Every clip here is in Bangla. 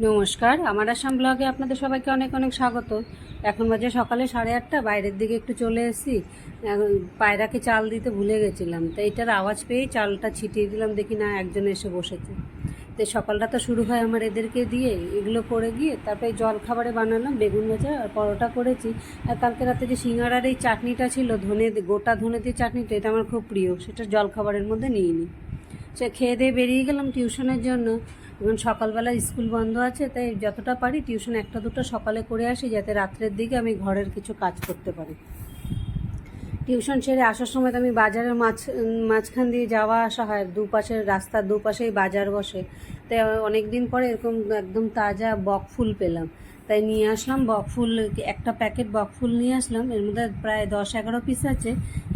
নমস্কার। আমার আসাম ব্লগে আপনাদের সবাইকে অনেক অনেক স্বাগত। এখন বাজে সকালে সাড়ে আটটা, বাইরের দিকে একটু চলে এসেছি। পায়রাকে চাল দিতে ভুলে গেছিলাম। তো এইটার আওয়াজ পেয়েই চালটা ছিটিয়ে দিলাম, দেখি না একজন এসে বসেছে। তো সকালটা তো শুরু হয় আমার এদেরকে দিয়ে, এগুলো করে গিয়ে তারপরে জল খাবারে বানালাম, বেগুন ভাজা আর পরোটা করেছি। আর কালকে রাতে যে সিঙ্গারার এই চাটনিটা ছিল, ধনে, গোটা ধনে দিয়ে চাটনিটা, এটা আমার খুব প্রিয়। সেটা জল খাবারের মধ্যে নিয়ে নিই। খেয়ে দিয়ে বেরিয়ে গেলাম টিউশনের জন্য। এখন সকালবেলা স্কুল বন্ধ আছে, তাই যতটা পারি টিউশন একটা দুটো সকালে করে আসি, যাতে রাত্রের দিকে আমি ঘরের কিছু কাজ করতে পারি। টিউশন সেরে আসার সময় তো আমি বাজারের মাঝ মাঝখান দিয়ে যাওয়া আসা হয়, দুপাশের রাস্তার দুপাশেই বাজার বসে। তাই অনেক দিন পরে এরকম একদম তাজা বক ফুল পেলাম। তাই নিয়ে আসলাম বক ফুল, একটা প্যাকেট বক ফুল নিয়ে আসলাম। এর মধ্যে প্রায় দশ এগারো পিস আছে।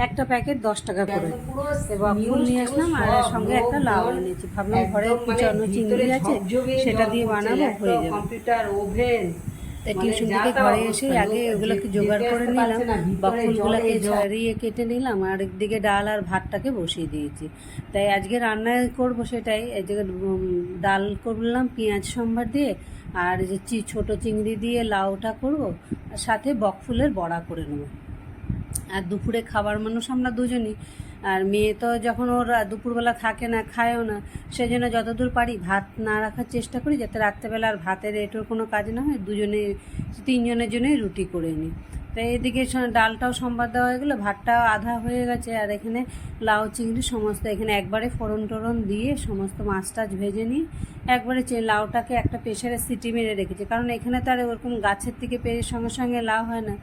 একটা প্যাকেট দশ টাকা করে। বকফুল বক ফুল নিয়ে আসলাম আর সঙ্গে একটা লাউ এনেছি। ভাবলাম ঘরে কুচানো চিংড়ি আছে, সেটা দিয়ে বানাবো, হয়ে যাবে। কম্পিউটার ওভেন তাই টিউশন থেকে ঘরে এসে আগে ওগুলোকে জোগাড় করে নিলাম বা ফুলগুলোকে ছাড়িয়ে কেটে নিলাম আর একদিকে ডাল আর ভাতটাকে বসিয়ে দিয়েছি। তাই আজকে রান্না করব সেটাই এই যে ডাল করলাম পেঁয়াজ সম্ভার দিয়ে আর যে ছোটো চিংড়ি দিয়ে লাউটা করব আর সাথে বক ফুলের বড়া করে নেব। আর দুপুরে খাবার মানুষ আমরা দুজনই। আর মেয়ে তো যখন ওর দুপুরবেলা থাকে না, খায়ও না সেই জন্য যতদূর পারি ভাত না রাখার চেষ্টা করি যাতে রাত্রেবেলা আর ভাতের এটোর কোনো কাজ না হয়। দুজনে, তিনজনের জন্যই রুটি করে নিই। তো এদিকে ডালটাও সম্বাদ দেওয়া হয়ে গেলো, ভাতটাও আধা হয়ে গেছে, আর এখানে লাউ, চিংড়ি সমস্ত, এখানে একবারে ফোড়ন টোড়ন দিয়ে সমস্ত মাছ টাছ ভেজে নিই একবারে লাউটাকে একটা প্রেশারে সিটি মেরে রেখেছি। কারণ এখানে তো আর ওরকম গাছের থেকে পেরে সঙ্গে সঙ্গে লাউ হয় না।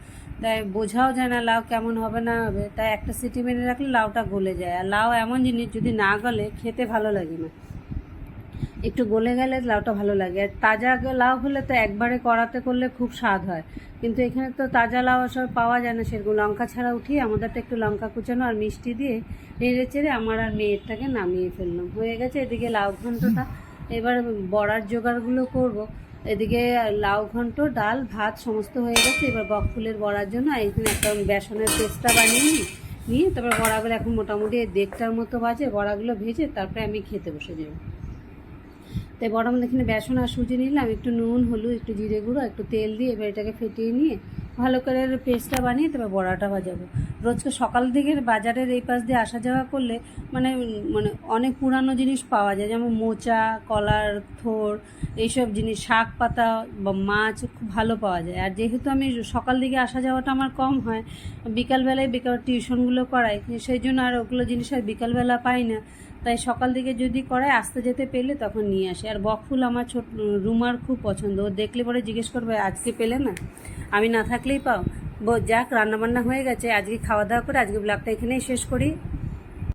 তাই বোঝাও যায় না লাউ কেমন হবে না হবে। তাই একটা সিটি মেরে রাখলে লাউটা গলে যায়। আর লাউ এমন জিনিস যদি না গলে খেতে ভালো লাগে না। একটু গলে গেলে লাউটা ভালো লাগে। আর তাজা লাউ হলে তো একবারে কড়াতে করলে খুব স্বাদ হয়। কিন্তু এখানে তো তাজা লাউ সব পাওয়া যায় না সেরকম। লঙ্কা ছাড়া উঠিয়ে আমাদেরটা একটু লঙ্কা কুচানো আর মিষ্টি দিয়ে নেড়ে চেড়ে আমার আর মেয়েরটাকে নামিয়ে ফেললাম। হয়ে গেছে এদিকে লাউ ঘন্টটা। এবার বড়ার জোগাড়গুলো করব। এদিকে লাউ ঘন্ট, ডাল, ভাত সমস্ত হয়ে গেছে। এবার বক ফুলের বড়ার জন্য এখানে একটা বেসনের পেস্টটা বানিয়ে নিই। নিয়ে তারপর বড়াগুলো এখন মোটামুটি দেড়টার মতো বাজে। বড়াগুলো ভেজে তারপরে আমি খেতে বসে যাব। তাই বড় মধ্যে এখানে বেসন আর সুজি নিলাম, একটু নুন, হলুদ, একটু জিরে গুঁড়ো, একটু তেল দিয়ে এবার এটাকে ফেটিয়ে নিয়ে ভালো করে পেস্টটা বানিয়ে তারপর বড়াটা ভাজাবো। রোজকে সকাল থেকে বাজারের এই পাশ দিয়ে আসা যাওয়া করলে মানে মানে অনেক পুরানো জিনিস পাওয়া যায়, যেমন মোচা, কলার, থোর, এইসব জিনিস, শাক পাতা বা মাছ খুব ভালো পাওয়া যায়। আর যেহেতু আমি সকাল দিকে আসা যাওয়াটা আমার কম হয়, বিকালবেলায় বিকাল টিউশনগুলো করাই, সেই জন্য আর ওগুলো জিনিস আর বিকালবেলা পাই না। তাই সকাল দিকে যদি করায় আসতে যেতে পেলে তখন নিয়ে আসে। আর বকফুল আমার ছোট, রুমার খুব পছন্দ। ও দেখলে পরে জিজ্ঞেস করবে, আজকে পেলে না? আমি না থাকলেই পাও? যাক, রান্নাবান্না হয়ে গেছে। আজকে খাওয়া দাওয়া করে, আজকে ব্লগটা এখানেই শেষ করি।